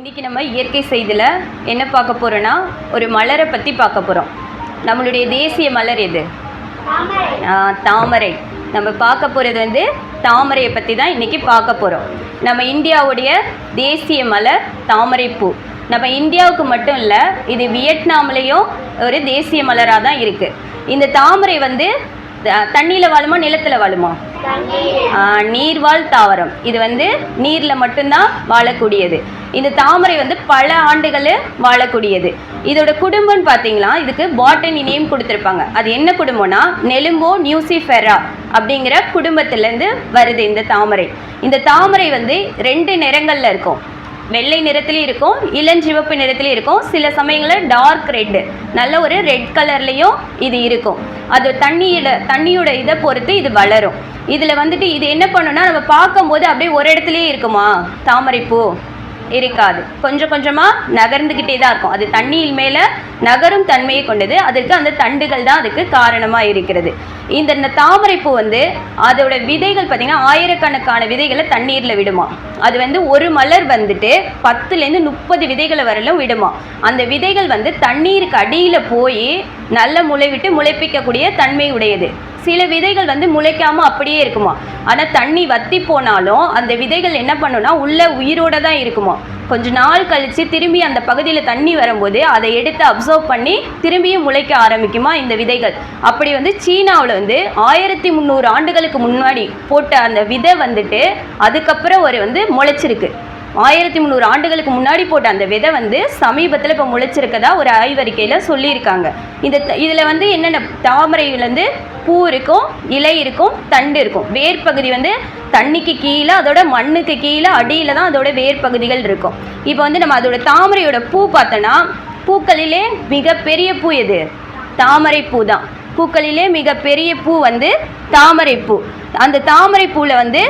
இன்றைக்கி நம்ம இயற்கை செய்தியில் என்ன பார்க்க போகிறோன்னா ஒரு மலரை பற்றி பார்க்க போகிறோம் நம்மளுடைய தேசிய மலர் எது? தாமரை. நம்ம பார்க்க போகிறது வந்து தாமரையை பற்றி தான் இன்றைக்கி பார்க்க போகிறோம் நம்ம இந்தியாவுடைய தேசிய மலர் தாமரைப்பூ. நம்ம இந்தியாவுக்கு மட்டும் இல்லை இது வியட்நாம்லேயும் ஒரு தேசிய மலராக தான் இருக்குது இந்த தாமரை வந்து தண்ணியில் வாழுமா நிலத்தில் வாழுமா? நீர்வாழ் தாவரம். இது வந்து நீரில் மட்டும்தான் வாழக்கூடியது. இந்த தாமரை வந்து பல ஆண்டுகள் வாழக்கூடியது. இதோட குடும்பம்னு பார்த்தீங்களா இதுக்கு பாட்டனி நேம் கொடுத்துருப்பாங்க. அது என்ன குடும்பம்னா நெலும்போ நியூசிஃபெரா அப்படிங்கிற குடும்பத்துலேருந்து வருது இந்த தாமரை. இந்த தாமரை வந்து ரெண்டு நிறங்களில் இருக்கும். வெள்ளை நிறத்துலையும் இருக்கும் இளஞ்சிவப்பு நிறத்துலையும் இருக்கும். சில சமயங்களில் டார்க் ரெட்டு நல்ல ஒரு ரெட் கலர்லேயும் இது இருக்கும். அது தண்ணியோட தண்ணியோட இதை பொறுத்து இது வளரும். இதில் வந்துட்டு இது என்ன பண்ணுன்னா நம்ம பார்க்கும்போது அப்படியே ஒரு இடத்துலையே இருக்குமா? தாமரைப்பூ. இருக்காது. கொஞ்சம் கொஞ்சமாக நகர்ந்துக்கிட்டே தான் இருக்கும். அது தண்ணியில் மேலே நகரும் தன்மையை கொண்டது. அதற்கு அந்த தண்டுகள் தான் அதுக்கு காரணமாக இருக்கிறது. இந்த தாமரைப்பூ வந்து அதோட விதைகள் பார்த்திங்கன்னா ஆயிரக்கணக்கான விதைகளை தண்ணீரில் விடுமா. அது வந்து ஒரு மலர் வந்துட்டு பத்துலேருந்து முப்பது விதைகளை வரலும் விடுமா. அந்த விதைகள் வந்து தண்ணீருக்கு அடியில் போய் நல்ல முளைவிட்டு முளைப்பிக்கக்கூடிய தன்மை உடையது. சில விதைகள் வந்து முளைக்காம அப்படியே இருக்குமா? ஆனால் தண்ணி வத்தி போனாலும் அந்த விதைகள் என்ன பண்ணுன்னா உள்ள உயிரோட தான் இருக்குமா? கொஞ்ச நாள் கழித்து திரும்பி அந்த பகுதியில் தண்ணி வரும்போது அதை எடுத்து அப்சர்வ் பண்ணி திரும்பியும் முளைக்க ஆரம்பிக்குமா இந்த விதைகள்? அப்படி வந்து சீனாவில் வந்து ஆயிரத்தி முந்நூறு ஆண்டுகளுக்கு முன்னாடி போட்ட அந்த விதை வந்துட்டு அதுக்கப்புறம் ஒரு வந்து முளைச்சிருக்கு. ஆயிரத்தி முந்நூறு ஆண்டுகளுக்கு முன்னாடி போட்ட அந்த விதை வந்து சமீபத்தில் இப்போ முளைச்சிருக்கதா ஒரு ஆய்வறிக்கையில் சொல்லியிருக்காங்க. இந்த இதில் வந்து என்னென்ன தாமரையிலேருந்து பூ இருக்கும் இலை இருக்கும் தண்டு இருக்கும். வேர் பகுதி வந்து தண்ணிக்கு கீழே அதோட மண்ணுக்கு கீழே அடியில் தான் அதோட வேர் பகுதிகள் இருக்கும். இப்போ வந்து நம்ம அதோட தாமரையோட பூ பார்த்தோன்னா பூக்களிலே மிகப்பெரிய பூ எது? தாமரை பூ தான். பூக்களிலே மிகப்பெரிய பூ வந்து தாமரை பூ அந்த தாமரை பூவில் வந்து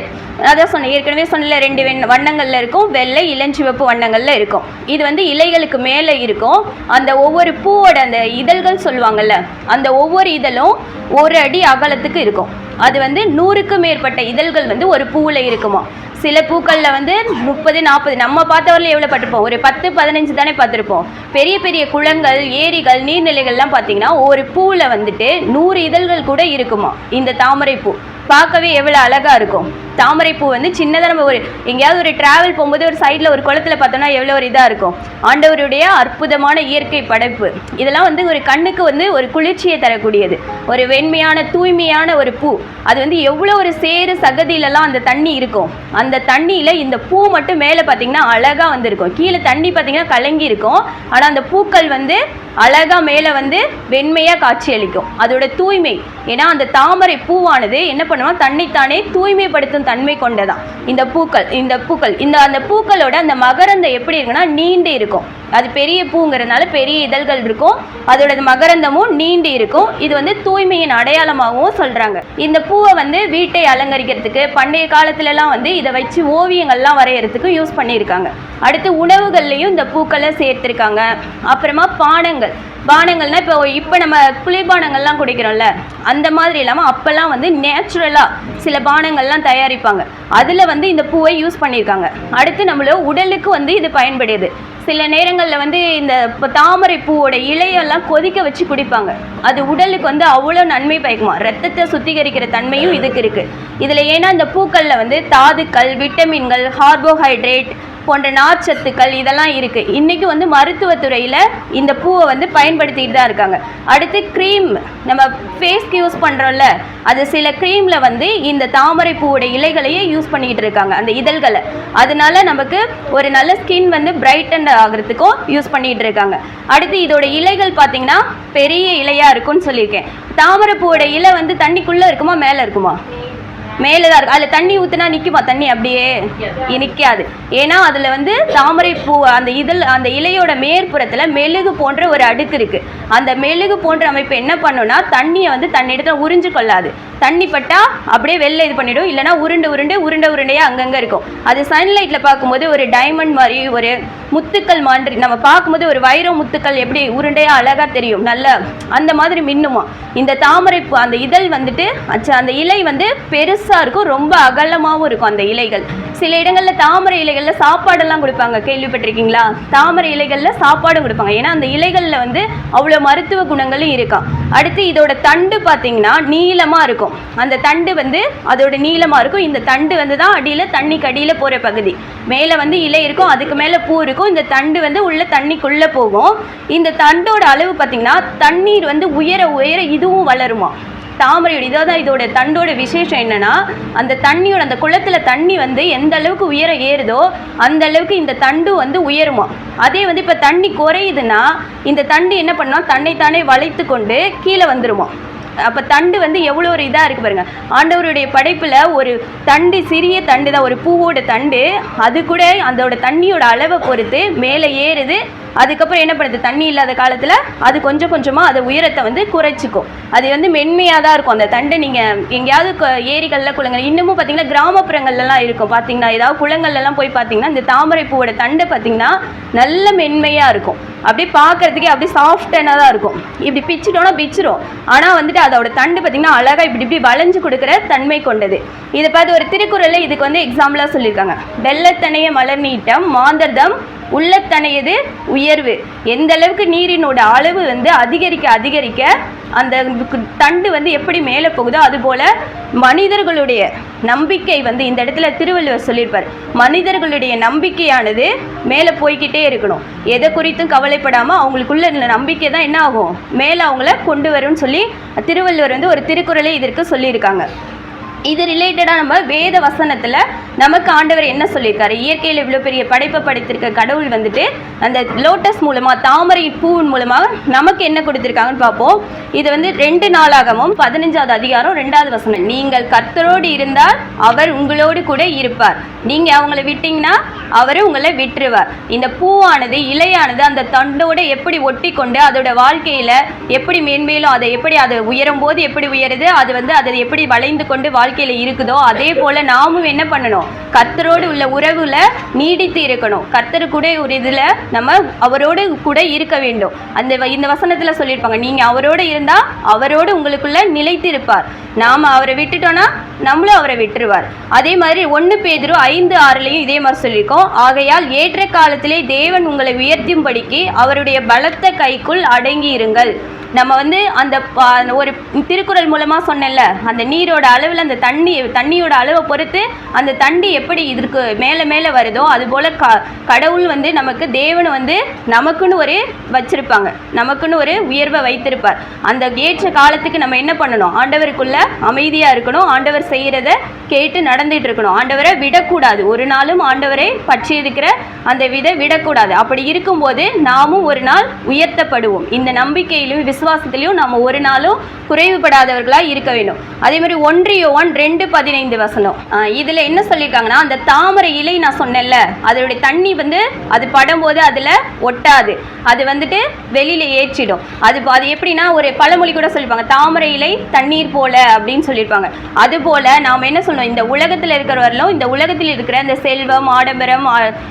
அதான் சொன்னேன் ஏற்கனவே சொன்ன ரெண்டு வெண் வண்ணங்களில் இருக்கும். வெள்ளை இளஞ்சிவப்பு வண்ணங்களில் இருக்கும். இது வந்து இலைகளுக்கு மேலே இருக்கும். அந்த ஒவ்வொரு பூவோட அந்த இதழ்கள் சொல்லுவாங்கல்ல அந்த ஒவ்வொரு இதழும் ஒரு அடி அகலத்துக்கு இருக்கும். அது வந்து நூறுக்கும் மேற்பட்ட இதழ்கள் வந்து ஒரு பூவில் இருக்குமா சில பூக்களில் வந்து முப்பது நாற்பது நம்ம பார்த்தவரில் எவ்வளோ பார்த்துருப்போம்? ஒரு பத்து பதினஞ்சு தானே பார்த்துருப்போம். பெரிய பெரிய குளங்கள் ஏரிகள் நீர்நிலைகள்லாம் பார்த்தீங்கன்னா ஒரு பூவில் வந்துட்டு நூறு இதழ்கள் கூட இருக்குமா இந்த தாமரை பூ. பார்க்கவே எவ்வளோ அழகாக இருக்கும். தாமரைப்பூ வந்து சின்னதாக நம்ம ஒரு எங்கேயாவது ஒரு டிராவல் போகும்போது ஒரு சைடில் ஒரு குளத்துல பார்த்தோம்னா எவ்வளோ ஒரு இதாக இருக்கும். ஆண்டவருடைய அற்புதமான இயற்கை படைப்பு. இதெல்லாம் வந்து ஒரு கண்ணுக்கு வந்து ஒரு குளிர்ச்சியை தரக்கூடியது. ஒரு வெண்மையான தூய்மையான ஒரு பூ. அது வந்து எவ்வளோ ஒரு சேறு சகதியிலலாம் அந்த தண்ணி இருக்கும். அந்த தண்ணியில் இந்த பூ மட்டும் மேலே பார்த்தீங்கன்னா அழகாக வந்திருக்கும். கீழே தண்ணி பார்த்தீங்கன்னா கலங்கி இருக்கும். ஆனால் அந்த பூக்கள் வந்து அழகாக மேலே வந்து வெண்மையாக காட்சியளிக்கும் அதோட தூய்மை. ஏன்னா அந்த தாமரை பூவானது என்ன பண்ணுவோம் தன்னைத்தானே தூய்மைப்படுத்தும் தன்மை கொண்டதான் இந்த பூக்கள் இந்த பூக்கள் இந்த அந்த பூக்களோட அந்த மகரந்தம் எப்படி இருக்குன்னா நீண்டு இருக்கும். அது பெரிய பூங்கிறதுனால பெரிய இதழ்கள் இருக்கும். அதோட மகரந்தமும் நீண்டு இருக்கும். இது வந்து தூய்மையின் அடையாளமாகவும் சொல்கிறாங்க இந்த பூவை வந்து வீட்டை அலங்கரிக்கிறதுக்கு பண்டைய காலத்துலலாம் வந்து இதை வச்சு ஓவியங்கள்லாம் வரைகிறதுக்கு யூஸ் பண்ணியிருக்காங்க. அடுத்து உணவுகள்லையும் இந்த பூக்களை சேர்த்துருக்காங்க. அப்புறமா பானங்கள். பானங்கள்னா இப்போ இப்போ நம்ம குளிர்பானங்கள்லாம் குடிக்கிறோம்ல அந்த மாதிரி இல்லாமல் அப்போல்லாம் வந்து நேச்சுரலாக சில பானங்கள்லாம் தயாரிப்பாங்க. அதில் வந்து இந்த பூவை யூஸ் பண்ணியிருக்காங்க. அடுத்து நம்மளோட உடலுக்கு வந்து இது பயன்படுது. சில நேரங்களில் வந்து இந்த இப்போ தாமரை பூவோட இலையெல்லாம் கொதிக்க வச்சு குடிப்பாங்க. அது உடலுக்கு வந்து அவ்வளோ நன்மை பயக்குமா? ரத்தத்தை சுத்திகரிக்கிற தன்மையும் இதுக்கு இருக்குது இதில் ஏன்னா இந்த பூக்களில் வந்து தாதுக்கள் விட்டமின்கள் கார்போஹைட்ரேட் போன்ற நார்ச்சத்துக்கள் இதெல்லாம் இருக்குது இன்றைக்கி வந்து மருத்துவத்துறையில் இந்த பூவை வந்து பயன்படுத்திகிட்டு தான் இருக்காங்க. அடுத்து க்ரீம் நம்ம ஃபேஸ்க்கு யூஸ் பண்ணுறோம்ல அது சில க்ரீமில் வந்து இந்த தாமரை பூவோட இலைகளையே யூஸ் பண்ணிக்கிட்டு இருக்காங்க அந்த இதழ்களை. அதனால நமக்கு ஒரு நல்ல ஸ்கின் வந்து பிரைட்டன் ஆகிறதுக்கும் யூஸ் பண்ணிகிட்டு இருக்காங்க. அடுத்து இதோட இலைகள் பார்த்திங்கன்னா பெரிய இலையாக இருக்கும்னு சொல்லியிருக்கேன். தாமரை பூவோட இலை வந்து தண்ணிக்குள்ளே இருக்குமா மேலே இருக்குமா? மேலே தான் இருக்கும் அதில் தண்ணி ஊற்றுனா நிற்குமா தண்ணி அப்படியே நிற்காது ஏன்னா அதில் வந்து தாமரை பூ அந்த இதழ் அந்த இலையோட மேற்புறத்தில் மெழுகு போன்ற ஒரு அடுக்கு இருக்குது அந்த மெழுகு போன்ற அமைப்பு என்ன பண்ணுன்னா தண்ணியை வந்து தன்னிடத்தில் உறிஞ்சு கொள்ளாது. தண்ணி பட்டா அப்படியே வெளில இது பண்ணிடும். இல்லைன்னா உருண்டு உருண்டு உருண்டை உருண்டையாக அங்கங்கே இருக்கும். அது சன்லைட்டில் பார்க்கும்போது ஒரு டைமண்ட் மாதிரி ஒரு முத்துக்கள் மாதிரி நம்ம பார்க்கும்போது ஒரு வைரம் முத்துக்கள் எப்படி உருண்டையாக அழகாக தெரியும். நல்ல அந்த மாதிரி மின்னுமா. இந்த தாமரை அந்த இதழ் வந்துட்டு அச்சா அந்த இலை வந்து பெருசாக இருக்கும் ரொம்ப அகலமாகவும் இருக்கும் அந்த இலைகள். சில இடங்களில் தாமரை இலைகளில் சாப்பாடெல்லாம் கொடுப்பாங்க. கேள்விப்பட்டிருக்கீங்களா? தாமரை இலைகளில் சாப்பாடும் கொடுப்பாங்க. ஏன்னா அந்த இலைகளில் வந்து அவ்வளோ மருத்துவ குணங்களும் இருக்கான் அடுத்து இதோட தண்டு பார்த்தீங்கன்னா நீளமாக இருக்கும். அந்த தண்டு வந்து அதோட நீளமாக இருக்கும். இந்த தண்டு வந்து தான் அடியில் தண்ணிக்கு அடியில் போகிற பகுதி. மேலே வந்து இலை இருக்கும். அதுக்கு மேலே பூ இருக்கும். இந்த தண்டு வந்து உள்ள தண்ணிக்குள்ளே போகும். இந்த தண்டோட அளவு பார்த்தீங்கன்னா தண்ணீர் வந்து உயர உயர இதுவும் வளருமா. தாமரையோட இதான் இதோட தண்டோட விசேஷம் என்னன்னா அந்த தண்ணியோட அந்த குளத்துல தண்ணி வந்து எந்த அளவுக்கு உயரம் ஏறுதோ அந்த அளவுக்கு இந்த தண்டு வந்து உயருமா. அதே வந்து இப்போ தண்ணி குறையுதுன்னா இந்த தண்டு என்ன பண்ணா தன்னைத்தானே வளைத்து கொண்டு கீழே வந்துருமா. அப்போ தண்டு வந்து எவ்வளோ ஒரு இதாக இருக்குது பாருங்க. ஆண்டவருடைய படைப்பில் ஒரு தண்டு சிறிய தண்டு தான் ஒரு பூவோட தண்டு. அது கூட அதோட தண்ணியோட அளவை பொறுத்து மேலே ஏறுது அதுக்கப்புறம் என்ன பண்ணுது? தண்ணி இல்லாத காலத்தில் அது கொஞ்சம் கொஞ்சமாக அது உயரத்தை வந்து குறைச்சிக்கும். அது வந்து மென்மையாக தான் இருக்கும். அந்த தண்டை நீங்கள் எங்கேயாவது ஏரிகளில் குளங்கள் இன்னமும் பார்த்தீங்கன்னா கிராமப்புறங்கள்லாம் இருக்கும். பார்த்தீங்கன்னா ஏதாவது குளங்கள்லாம் போய் பார்த்தீங்கன்னா இந்த தாமரை பூவோட தண்டை பார்த்தீங்கன்னா நல்ல மென்மையாக இருக்கும். அப்படியே பார்க்கறதுக்கே அப்படியே சாஃப்டான தான் இருக்கும். இப்படி பிச்சிட்டோன்னா பிச்சிரும். ஆனால் வந்துட்டு அதோட தண்டு பார்த்தீங்கன்னா அழகாக இப்படி இப்படி வளைஞ்சு கொடுக்குற தன்மை கொண்டது. இதை பார்த்து ஒரு திருக்குறளில் இதுக்கு வந்து எக்ஸாம்பிளாக சொல்லியிருக்காங்க. வெள்ளத்தனைய மலர் நீட்டம் மாந்தர்தம் உள்ளத்தனையது உயர்வு. எந்த அளவுக்கு நீரினோட அளவு வந்து அதிகரிக்க அதிகரிக்க அந்த தண்டு வந்து எப்படி மேலே போகுதோ அதுபோல் மனிதர்களுடைய நம்பிக்கை வந்து இந்த இடத்துல திருவள்ளுவர் சொல்லியிருப்பார். மனிதர்களுடைய நம்பிக்கையானது மேலே போய்கிட்டே இருக்கணும். எதை குறித்தும் கவலைப்படாமல் அவங்களுக்குள்ள நம்பிக்கை தான் என்ன ஆகும்? மேலே அவங்கள கொண்டு வரும்னு சொல்லி திருவள்ளுவர் வந்து ஒரு திருக்குறளை இதற்கு சொல்லியிருக்காங்க. இது ரிலேட்டடாக நம்ம வேத வசனத்தில் நமக்கு ஆண்டவர் என்ன சொல்லியிருக்காரு? இயற்கையில் இவ்வளோ பெரிய படைப்பை படைத்திருக்க கடவுள் வந்துட்டு அந்த லோட்டஸ் மூலமாக தாமரை பூவின் மூலமாக நமக்கு என்ன கொடுத்துருக்காங்கன்னு பார்ப்போம். இது வந்து ரெண்டு நாளாகவும் பதினஞ்சாவது அதிகாரம் ரெண்டாவது வசனம். நீங்கள் கர்த்தரோடு இருந்தால் அவர் உங்களோடு கூட இருப்பார். நீங்கள் அவங்கள விட்டீங்கன்னா அவர் உங்களை விட்டுருவார். இந்த பூவானது இலையானது அந்த தண்டோடு எப்படி ஒட்டி கொண்டு அதோட வாழ்க்கையில் எப்படி மேன்மேலும் அதை எப்படி அது உயரும் போது எப்படி உயருது அது வந்து அதை எப்படி வளைந்து கொண்டு வாழ்க்கையில் இருக்குதோ அதே போல் நாமும் என்ன பண்ணணும்? கர்த்தரோடு உள்ள உறவுல நீடித்து இருக்கணும். கர்த்தர் கூட ஒரு இதில் நம்ம அவரோடு கூட இருக்க வேண்டும். அந்த வ- இந்த வசனத்தில் சொல்லியிருப்பாங்க நீங்கள் அவரோடு இருந்தால் அவரோடு உங்களுக்குள்ள நிலைத்து இருப்பார். நாம் அவரை விட்டுட்டோன்னா நம்மளும் அவரை விட்டுருவார். அதே மாதிரி ஒன்று பேதரும் ஐந்து ஆறுலையும் இதே மாதிரி சொல்லியிருக்கோம் ஆகையால் ஏற்ற காலத்திலே தேவன் உங்களை உயர்த்தும்படிக்கு அவருடைய பலத்த கைக்குள் அடங்கி இருங்கள் நம்ம வந்து அந்த அந்த ஒரு திருக்குறள் மூலமாக சொன்னேன்ல அந்த நீரோட அளவில் அந்த தண்ணி தண்ணியோட அளவை பொறுத்து அந்த தண்ணி எப்படி இதற்கு மேலே மேலே வருதோ அதுபோல் க கடவுள் வந்து நமக்கு தேவன் வந்து நமக்குன்னு ஒரு வச்சுருப்பாங்க. நமக்குன்னு ஒரு உயர்வை வைத்திருப்பார். அந்த ஏற்ற காலத்துக்கு நம்ம என்ன பண்ணணும்? ஆண்டவருக்குள்ள அமைதியாக இருக்கணும். ஆண்டவர் செய்கிறத கேட்டு நடந்துட்டு இருக்கணும். ஆண்டவரை விடக்கூடாது. ஒரு நாளும் ஆண்டவரை பற்றி இருக்கிற அந்த விதை விடக்கூடாது. அப்படி இருக்கும்போது நாமும் ஒரு நாள் உயர்த்தப்படுவோம். இந்த நம்பிக்கையிலும் விசுவாசத்திலையும் நம்ம ஒரு நாளும் குறைவுபடாதவர்களாக இருக்க வேண்டும். அதே மாதிரி ஒன்று யோவான் ரெண்டு பதினைந்து வசனம். இதில் என்ன சொல்லியிருக்காங்கன்னா அந்த தாமரை இலை நான் சொன்னேன்ல அதோடைய தண்ணி வந்து அது படும்போது அதில் ஒட்டாது. அது வந்துட்டு வெளியில் ஏற்றிடும். அது அது எப்படின்னா ஒரு பழமொழி கூட சொல்லியிருப்பாங்க தாமரை இலை தண்ணீர் போல அப்படின்னு சொல்லியிருப்பாங்க. அது போல நாம் என்ன சொல்லணும் இந்த உலகத்தில் இருக்கிறவர்களும் இந்த உலகத்தில் இருக்கிற இந்த செல்வம் ஆடம்பரம்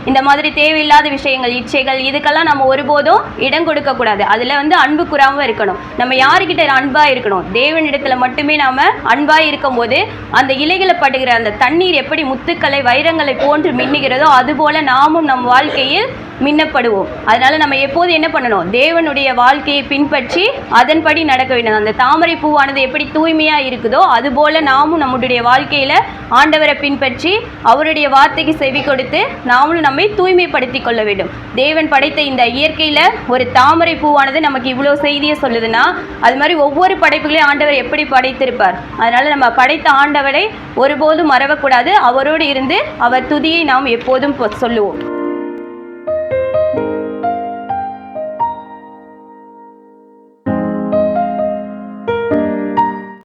இந்த மாதிரி தேவையில்லாத விஷயங்கள் இச்சைகள் இதுக்கெல்லாம் நம்ம ஒருபோதும் இடம் கொடுக்கக்கூடாது. அதில் வந்து அன்பு கூறாம இருக்கணும். நம்ம யாருக்கிட்ட அன்பா இருக்கணும்? தேவனிடத்துல மட்டுமே நாம அன்பா இருக்கும்போது அந்த இலைகளை படுகிற அந்த தண்ணீர் எப்படி முத்துக்களை வைரங்களை போன்று மின்னுகிறதோ அதுபோல நாமும் நம் வாழ்க்கையில் மின்னப்படுவோம். அதனால நம்ம எப்போது என்ன பண்ணணும்? தேவனுடைய வாழ்க்கையை பின்பற்றி அதன்படி நடக்க வேண்டும். அந்த தாமரை பூவானது எப்படி தூய்மையா இருக்குதோ அதுபோல நாமும் நம்முடைய வாழ்க்கையில ஆண்டவரை பின்பற்றி அவருடைய வார்த்தைக்கு செவி கொடுத்து நாமளும் நம்மை தூய்மைப்படுத்தி கொள்ள வேண்டும். தேவன் படைத்த இந்த இயற்கையில ஒரு தாமரை பூவானது நமக்கு இவ்வளோ செய்தியை சொல்லுதுன்னா அது மாதிரி ஒவ்வொரு படைப்புகளையும் ஆண்டவர் எப்படி படைத்திருப்பார்? அதனால நம்ம படைத்த ஆண்டவரை ஒருபோதும் மறவக்கூடாது. அவரோடு இருந்து அவர் துதியை நாம் எப்போதும் சொல்லுவோம்.